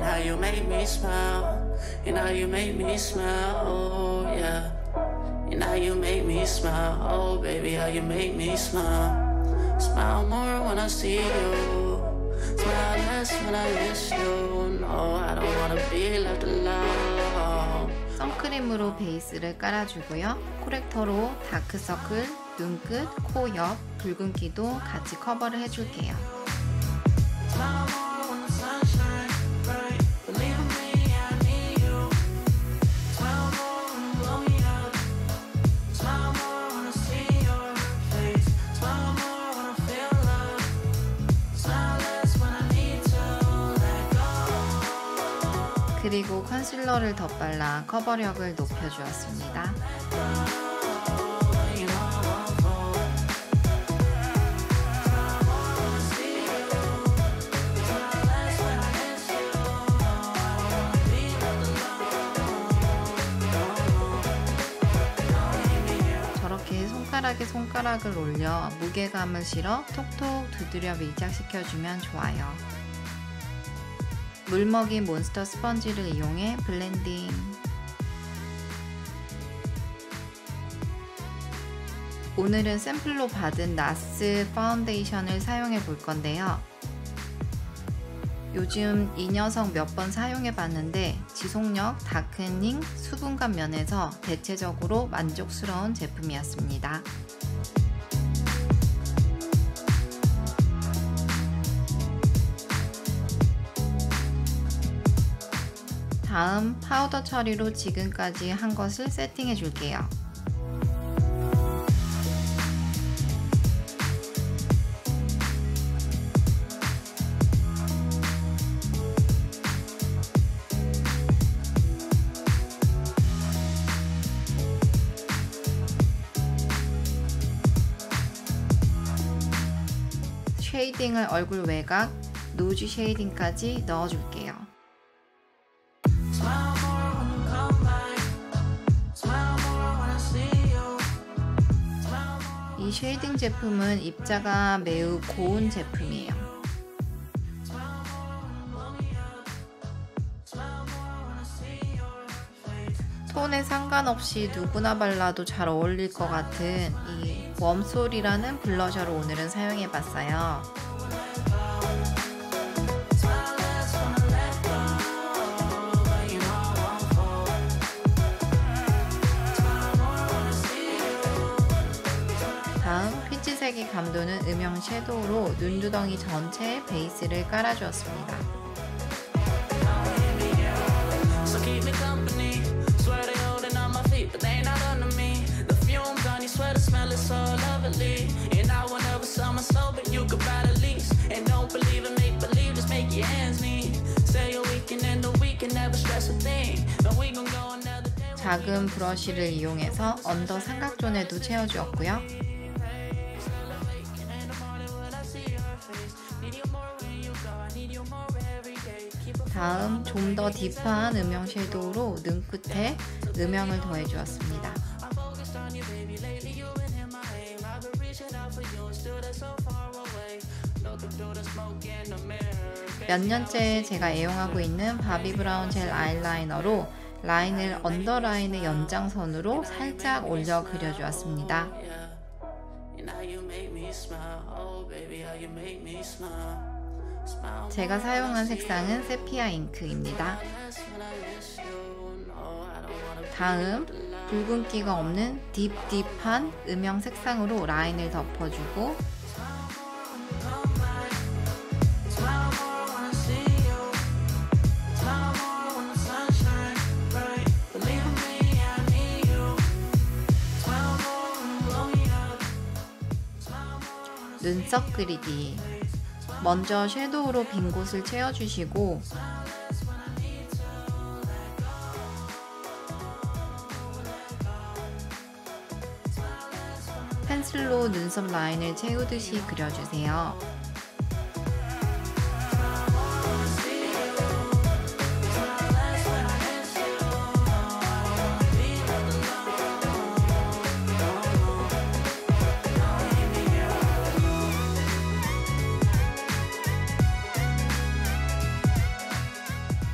And how you make me smile. And how you make me smile. Oh, yeah. And how you make me smile. Oh, baby, how you make me smile. Smile more when I see you. Smile less when I miss you. No, I don't wanna be left alone. 선크림으로 베이스를 깔아주고요. 코렉터로 다크서클, 눈끝, 코 옆, 붉은기도 같이 커버를 해줄게요. 그리고 컨실러를 덧발라 커버력을 높여주었습니다. 저렇게 손가락에 손가락을 올려 무게감을 실어 톡톡 두드려 밀착시켜주면 좋아요. 물먹이 몬스터 스펀지를 이용해 블렌딩. 오늘은 샘플로 받은 나스 파운데이션을 사용해 볼 건데요. 요즘 이 녀석 몇 번 사용해 봤는데 지속력, 다크닝, 수분감 면에서 대체적으로 만족스러운 제품이었습니다. 다음 파우더 처리로 지금까지 한 것을 세팅해 줄게요. 쉐이딩을 얼굴 외곽, 노즈 쉐이딩까지 넣어줄게요. 이 쉐이딩 제품은 입자가 매우 고운 제품이에요. 톤에 상관없이 누구나 발라도 잘 어울릴 것 같은 이 웜솔이라는 블러셔를 오늘은 사용해 봤어요. 다음 피치색이 감도는 음영 섀도우로 눈두덩이 전체에 베이스를 깔아주었습니다. 작은 브러쉬를 이용해서 언더 삼각존에도 채워주었고요. 다음 좀 더 딥한 음영 섀도우로 눈끝에 음영을 the mirror. 몇 년째 제가 애용하고 있는 바비 브라운 젤 아이라이너로 라인을 언더라인의 연장선으로 살짝 올려 그려주었습니다. 제가 사용한 색상은. 세피아 잉크입니다. 다음. 붉은기가 없는 딥딥한 음영 색상으로 라인을 덮어주고 눈썹 그리기 먼저 섀도우로 빈 곳을 채워주시고 펜슬로 눈썹 라인을 채우듯이 그려주세요.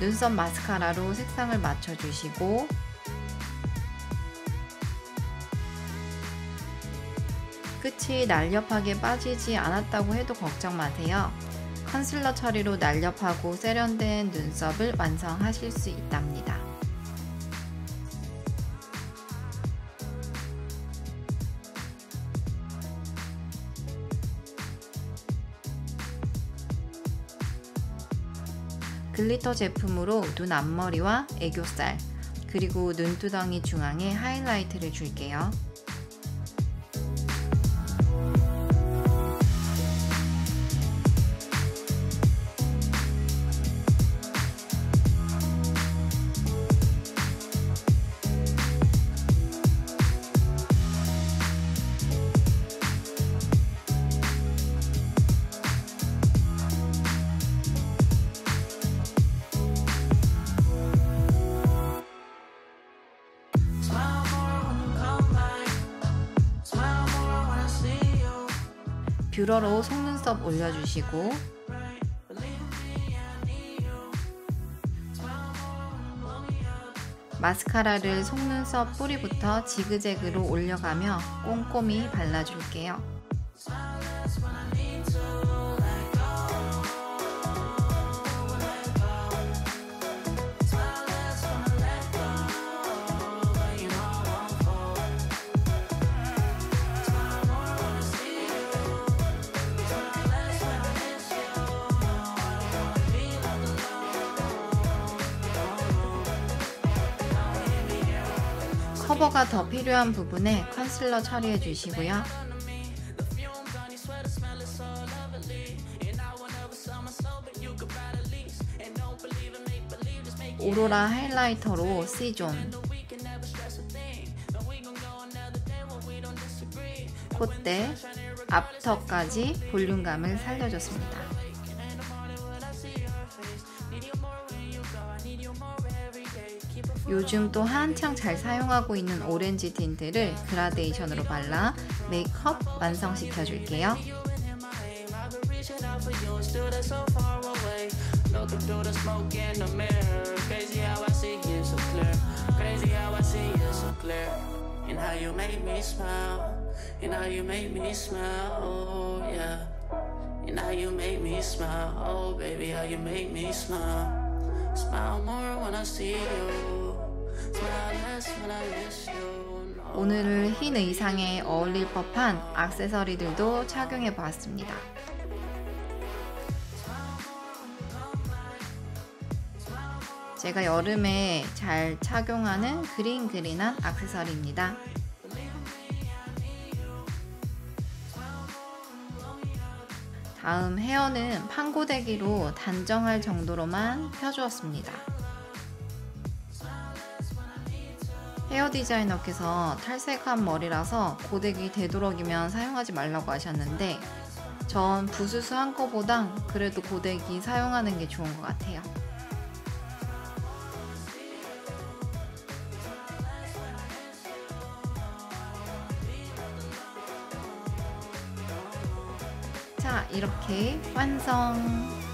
눈썹 마스카라로 색상을 맞춰주시고 끝이 날렵하게 빠지지 않았다고 해도 걱정 마세요. 컨실러 처리로 날렵하고 세련된 눈썹을 완성하실 수 있답니다. 글리터 제품으로 눈 앞머리와 애교살, 그리고 눈두덩이 중앙에 하이라이트를 줄게요. 뷰러로 속눈썹 올려주시고. 마스카라를 속눈썹 뿌리부터 지그재그로 올려가며 꼼꼼히 발라줄게요. 커버가 더 필요한 부분에 컨실러 처리해 주시고요. 오로라 하이라이터로 C존 콧대, 앞턱까지 볼륨감을 살려줬습니다. 요즘 또 한창 잘 사용하고 있는 오렌지 틴트를 그라데이션으로 발라 메이크업 완성시켜 줄게요. Oh. Oh. 오늘은 흰 의상에 어울릴 법한 액세서리들도 착용해 보았습니다. 제가 여름에 잘 착용하는 그린 그린한 액세서리입니다. 다음 헤어는 판고데기로 단정할 정도로만 펴주었습니다. 헤어 디자이너께서 탈색한 머리라서 고데기 되도록이면 사용하지 말라고 하셨는데 전 부스스 한 거보다 그래도 고데기 사용하는 게 좋은 것 같아요. 자, 이렇게 완성!